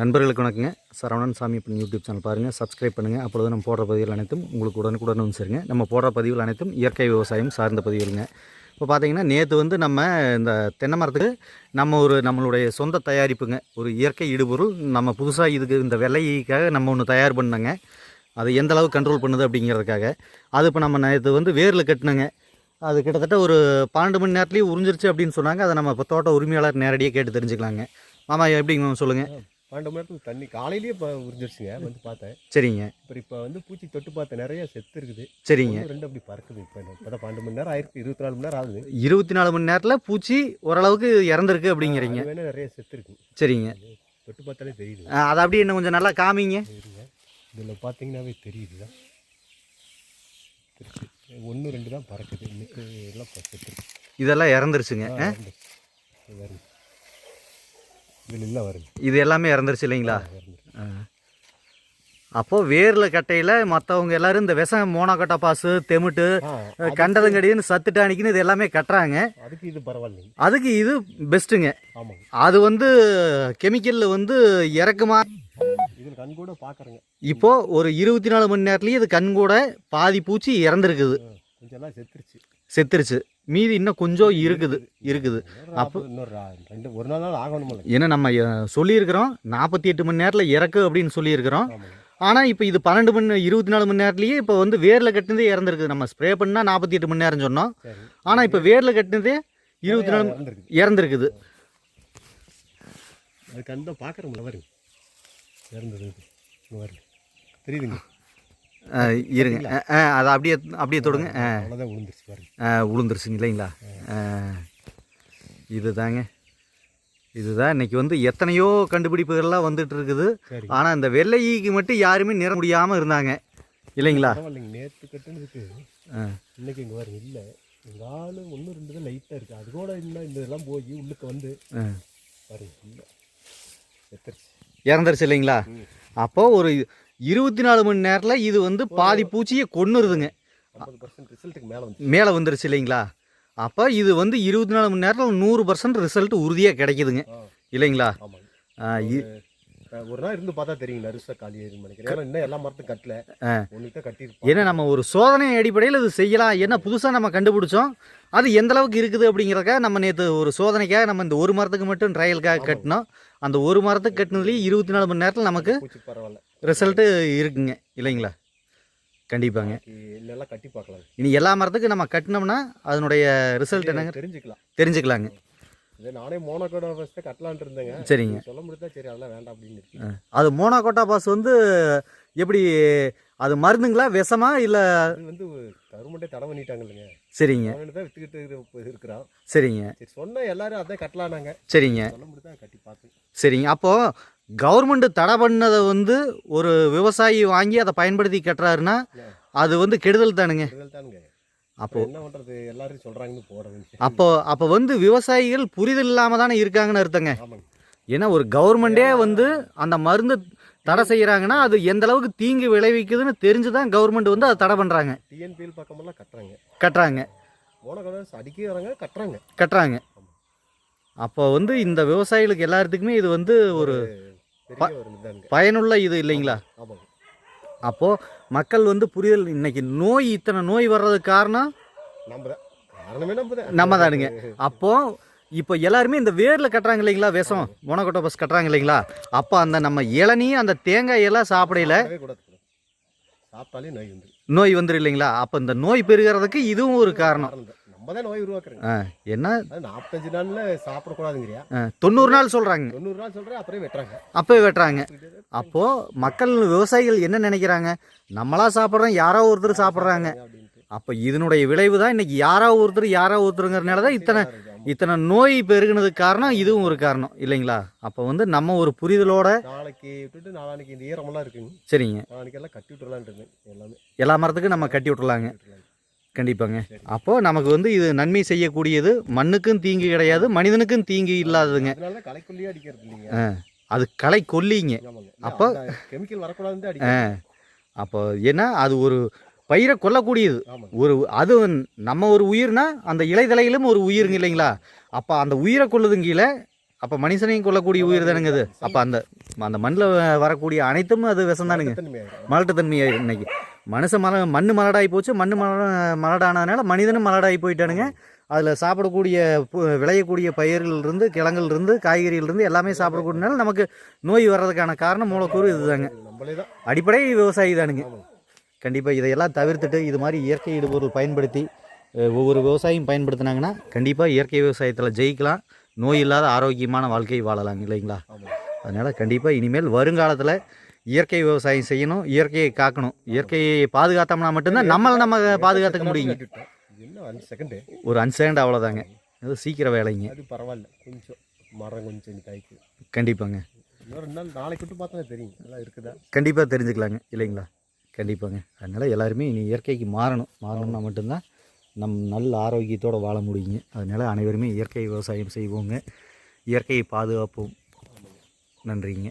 நண்பர்களுக்கு வணக்கங்க. சரவணன் சாமி அப்படின்னு யூடியூப் சேனல் பாருங்கள் சப்ஸ்கிரைப் பண்ணுங்கள் அப்பொழுது நம்ம போடுற பதிவுகள் அனைத்தும் உங்களுக்கு உடனுக்குடன் வந்து சேருங்க. நம்ம போடுற பதிவுகள் அனைத்தும் இயற்கை விவசாயம் சார்ந்த பதிவுகளுங்க. இப்போ பார்த்தீங்கன்னா நேற்று வந்து நம்ம இந்த தென்னை மரத்துக்கு நம்ம ஒரு நம்மளுடைய சொந்த தயாரிப்புங்க. ஒரு இயற்கை இடுபொருள். நம்ம புதுசாக இதுக்கு இந்த விலைக்காக நம்ம ஒன்று தயார் பண்ணோங்க. அது எந்த அளவு கண்ட்ரோல் பண்ணுது அப்படிங்கிறதுக்காக. அது இப்போ நம்ம நேற்று வந்து வேரில் கட்டினோங்க. அது கிட்டத்தட்ட ஒரு பன்னெண்டு மணி நேரத்துலேயே உறிஞ்சிருச்சு அப்படின்னு சொன்னாங்க. அதை நம்ம இப்போ தோட்ட உரிமையாளர் நேரடியாக கேட்டு தெரிஞ்சுக்கலாங்க. மாமா எப்படிங்க மேம் சொல்லுங்கள் பன்னெண்டு மணி நேரத்துக்கு தண்ணி காலையிலேயே இப்போ உறிஞ்சிருச்சுங்க வந்து பார்த்தேன். சரிங்க. அப்புறம் இப்போ வந்து பூச்சி தொட்டு பார்த்தேன் நிறைய செத்து இருக்குது. சரிங்க. ரெண்டு அப்படி பறக்குது இப்போ இப்போ பன்னெண்டு மணி நேரம் ஆயிருக்கு இருபத்தி நாலு மணி நேரம் ஆகுது. இருபத்தி நாலு மணி நேரத்தில் பூச்சி ஓரளவுக்கு இறந்துருக்கு அப்படிங்கிறீங்க. அது வேணா நிறைய செத்து இருக்கு சரிங்க தொட்டு பார்த்தாலே தெரியுது. அதை அப்படியே இன்னும் கொஞ்சம் நல்லா காமிங்க. இதில் பார்த்தீங்கன்னாவே தெரியுது. ஒன்று ரெண்டு தான் பறக்குது. எல்லாம் செத்து இதெல்லாம் இறந்துருச்சுங்க ஆ, இறந்துருச்சு. இது வருது இதில் இல்லை வருது இது எல்லாமே இறந்துருச்சு இல்லைங்களா? வருது ஆ. அப்போ வேரில் கட்டையில் மற்றவங்க எல்லாரும் இந்த விஷம் மோனோக்கட்டா பாசு தெமிட்டு கண்டதங்கடின்னு சத்துட்டானிக்குன்னு இது எல்லாமே கட்டுறாங்க. அதுக்கு இது பரவாயில்லைங்க. அதுக்கு இது பெஸ்ட்டுங்க. அது வந்து கெமிக்கலில் வந்து இறக்குமா? கண் கூட பார்க்குறேங்க இப்போ ஒரு இருபத்தி நாலு மணி நேரத்துலேயே இது கண் கூட பாதி பூச்சி இறந்துருக்குது. கொஞ்சம் செத்துருச்சு. செத்துருச்சு. மீதி இன்னும் கொஞ்சம் இருக்குது இருக்குது. அப்போ ரெண்டு ஒரு நாள் ஏன்னா நம்ம சொல்லியிருக்கிறோம் நாற்பத்தி எட்டு மணி நேரத்தில் இறக்கு அப்படின்னு சொல்லியிருக்கிறோம். ஆனால் இப்போ இது பன்னெண்டு மணி இருபத்தி நாலு மணி நேரத்துலேயே இப்போ வந்து வேரில் கட்டினதே இறந்துருக்குது. நம்ம ஸ்ப்ரே பண்ணால் நாற்பத்தி எட்டு மணி நேரம் சொன்னோம். ஆனால் இப்போ வேரில் கட்டினதே இருபத்தி நாலு இறந்துருக்குது. இறந்துருக்குது. அது கண் தான் பார்க்குறோம்ல வருங்க இறந்தது இங்கே வருங்க தெரியுதுங்க. இருங்க. அதை அப்படியே அப்படியே தொடுங்க. உளுந்துருச்சுங்க இல்லைங்களா? அஹ், இதுதாங்க. இதுதான் இன்னைக்கு வந்து எத்தனையோ கண்டுபிடிப்புகள்லாம் வந்துட்டு இருக்குது ஆனால் இந்த வெள்ளை ஈக்கு மட்டும் யாருமே நிற முடியாமல் இருந்தாங்க. இல்லைங்களா? நேற்று கட்டுனதுக்கு. இன்னைக்கு இங்கே வருங்க இல்லை. எங்கள் ஆள் ஒன்று ரெண்டு தான் லைட்டாக இருக்குது அது கூட இன்னும் இந்த இதெல்லாம் போய் உள்ளுக்கு வந்து. பாருங்க இல்லை. இறந்துருச்சு இல்லைங்களா? ம். அப்போ ஒரு இருபத்தி நாலு மணி நேரத்தில் இது வந்து பாதி பூச்சியை கொன்னுருதுங்க. மேலே வந்து மேலே வந்துருச்சு இல்லைங்களா? அப்போ இது வந்து இருபத்தி நாலு மணி நேரத்தில் நூறு பர்சன்ட் ரிசல்ட் உறுதியாக கிடைக்குதுங்க. இல்லைங்களா? ஒரு நாள் இருந்து பார்த்தா தெரியுங்க நரிசா காலி ஏறின்னு நினைக்கிறேன். ஏன்னா இன்னும் எல்லா மரத்தும் கட்டல. ஏன்னா நம்ம ஒரு சோதனை அடிப்படையில் இது செய்யலாம். என்ன புதுசாக நம்ம கண்டுபிடிச்சோம். அது எந்த அளவுக்கு இருக்குது அப்படிங்கிறக்காக நம்ம நேற்று ஒரு சோதனைக்காக நம்ம இந்த ஒரு மரத்துக்கு மட்டும் ட்ரையலுக்காக கட்டினோம். அந்த ஒரு மரத்துக்கு கட்டினதுலேயே இருபத்தி நாலு மணி நேரத்தில் நமக்கு ரிசல்ட்டு இருக்குங்க. இல்லைங்களா? கண்டிப்பாங்க. எல்லாம் கட்டி பார்க்கலாம். இனி எல்லா மரத்துக்கும் நம்ம கட்டினோம்னா அதனுடைய ரிசல்ட் என்னங்க? தெரிஞ்சுக்கலாம். தெரிஞ்சுக்கலாங்க. இதே நானே மோனோக்கோட ஃபஸ்ட்டு கட்டலான்ட்டு இருந்தேங்க. சரிங்க. சொல்ல முடியுதா சரி அதெல்லாம் வேண்டாம் அப்படின்னு. அது மோனோகோட்டா பாஸ் வந்து எப்படி அது மருந்துங்களா விஷமா இல்லை வந்து கவர்மெண்ட்டே தடை பண்ணிட்டாங்க இல்லைங்க சரிங்க தான் வித்துக்கிட்டு இரு- இருக்கிறான். சரிங்க. சரி சொன்னா எல்லாரும் அதான் கட்டலானாங்க சரிங்க. சொல்ல முடியுதா கட்டி பார்த்து. சரிங்க. அப்போது கவர்மெண்ட் தடை பண்ணதை வந்து ஒரு விவசாயி வாங்கி அதை பயன்படுத்தி கட்டுறாருன்னா அது வந்து கெடுதல் தானுங்க. அப்போ என்ன பண்றது? எல்லாரும் சொல்றாங்கன்னு போட வேண்டிய அப்போ அப்போ வந்து விவசாயிகள் புரிதல் இல்லாமல் தானே இருக்காங்கன்னு அர்த்தங்க. ஏன்னா ஒரு கவர்மெண்டே வந்து அந்த மருந்து தடை செய்கிறாங்கன்னா அது எந்த அளவுக்கு தீங்கு விளைவிக்குதுன்னு தெரிஞ்சு தான் கவர்மெண்ட் வந்து அதை தடை பண்ணுறாங்க டிஎன்பிஎல் பக்கமெல்லாம் கட்டுறாங்க. கட்டுறாங்க. மோனோக்கோட அடிக்க வராங்க கட்டுறாங்க. கட்டுறாங்க. அப்போ வந்து இந்த விவசாயிகளுக்கு எல்லாத்துக்குமே இது வந்து ஒரு பயனுள்ள இது இல்லைங்களா? அப்போது மக்கள் வந்து புரிதல் இன்னைக்கு நோய் இத்தனை நோய் வர்றதுக்கு காரணம்? நம்ம தானுங்க அப்போது இப்போ எல்லாருமே இந்த வேரில் கட்டுறாங்க இல்லைங்களா விஷம்? மொனக்கொட்டை பஸ் கட்டுறாங்க இல்லைங்களா? அப்போ அந்த நம்ம இளநீ அந்த தேங்காய் எல்லாம் சாப்பிடையில நோய் வந்துடும் இல்லைங்களா? அப்போ இந்த நோய் பெருகிறதுக்கு இதுவும் ஒரு காரணம். நம்ம தான் நோய் உருவாக்குறோங்க ஆ, என்ன? நாற்பத்தஞ்சு நாள்ல சாப்பிடக்கூடாதுங்கிறியா? தொண்ணூறு நாள் தொண்ணூறு நாள் சொல்றேன் அப்புறம் வெட்டுறாங்க. அப்போவே வெட்டுறாங்க. அப்போது மக்கள் விவசாயிகள் என்ன நினைக்கிறாங்க? நம்மளா சாப்பிட்றோம் யாரோ ஒருத்தர் சாப்பிட்றாங்க. அப்போ இதனுடைய விளைவு தான் இன்னைக்கு யாரோ ஒருத்தர் யாரோ ஒருத்தருங்கிறனால தான் இத்தனை இத்தனை நோய் பெருகுனதுக்கு காரணம் இதுவும் ஒரு காரணம் இல்லைங்களா? அப்போ வந்து நம்ம ஒரு புரிதலோட நாளைக்கு விட்டுட்டு நாளானைக்கு இந்த ஈரமெல்லாம் இருக்குங்க. சரிங்க. நாளைக்கு எல்லாம் கட்டி இருந்தேன் எல்லாமே. எல்லா மரத்துக்கும் நம்ம கட்டி விட்டுறலாங்க. கண்டிப்பாங்க. அப்போது நமக்கு வந்து இது நன்மை செய்யக்கூடியது மண்ணுக்கும் தீங்கு கிடையாது மனிதனுக்கும் தீங்கு இல்லாததுங்க. அடிக்கிறது இல்லைங்க. ஆ, அது களை கொல்லிங்க அப்போ- கெமிக்கல் அடிக்கிறது. அப்போ ஏன்னா அது ஒரு பயிரை கொல்லக்கூடியது. ஒரு அது நம்ம ஒரு உயிர்னா அந்த இலைதலையிலும் ஒரு உயிருங்க இல்லைங்களா? அப்போ அந்த உயிரை கொல்லுதுங்கீழ அப்போ மனுஷனையும் கொல்லக்கூடிய உயிர் தானுங்க அது அப்போ அந்த அந்த மண்ணில் வரக்கூடிய அனைத்தும் அது விஷம்தானுங்க. தன்மையாயிரும் மலட்டுத்தன்மை ஆயிடும் இன்னைக்கு. மனுஷன் மல மண் மலடாகி போச்சு மண் மல மலடானதுனால மனிதனும் மலடாகி போயிட்டானுங்க. அதில் சாப்பிடக்கூடிய விளையக்கூடிய பயிரிலிருந்து கிழங்குலேருந்து காய்கறியிலிருந்து எல்லாமே சாப்பிடக்கூடியனால நமக்கு நோய் வர்றதுக்கான காரணம் மூலக்கூறு இதுதாங்க. அடிப்படை விவசாயி தானுங்க. கண்டிப்பாக இதையெல்லாம் தவிர்த்துட்டு இது மாதிரி இயற்கை இடுபொருள் பயன்படுத்தி ஒவ்வொரு விவசாயியும் பயன்படுத்தினாங்கன்னா கண்டிப்பாக இயற்கை விவசாயத்தில் ஜெயிக்கலாம். நோய் இல்லாத ஆரோக்கியமான வாழ்க்கை வாழலாம் இல்லைங்களா? அதனால் கண்டிப்பாக இனிமேல் வருங்காலத்தில் இயற்கை விவசாயம் செய்யணும் இயற்கையை காக்கணும். இயற்கையை பாதுகாத்தோம்னா மட்டும்தான் நம்மளை நம்ம பாதுகாத்துக்க முடியுங்க. என்ன அஞ்சு செகண்டு ஒரு அவ்வளோதாங்க அது சீக்கிரம் வேலைங்க. அது பரவாயில்ல. கொஞ்சம் மரம் கொஞ்சம் காய்க்கு. கண்டிப்பாங்க. இன்னும் ரெண்டு நாள் நாளைக்கு பார்த்தா தெரியும். எல்லாம் இருக்குதா? கண்டிப்பாக தெரிஞ்சுக்கலாங்க இல்லைங்களா? கண்டிப்பாங்க. அதனால் எல்லாருமே இனி இயற்கைக்கு மாறணும். மாறணும்னா மட்டும்தான் நம் நல்ல ஆரோக்கியத்தோடு வாழ முடியுங்க. அதனால் அனைவருமே இயற்கை விவசாயம் செய்வோங்க. இயற்கையை பாதுகாப்போம். நன்றிங்க.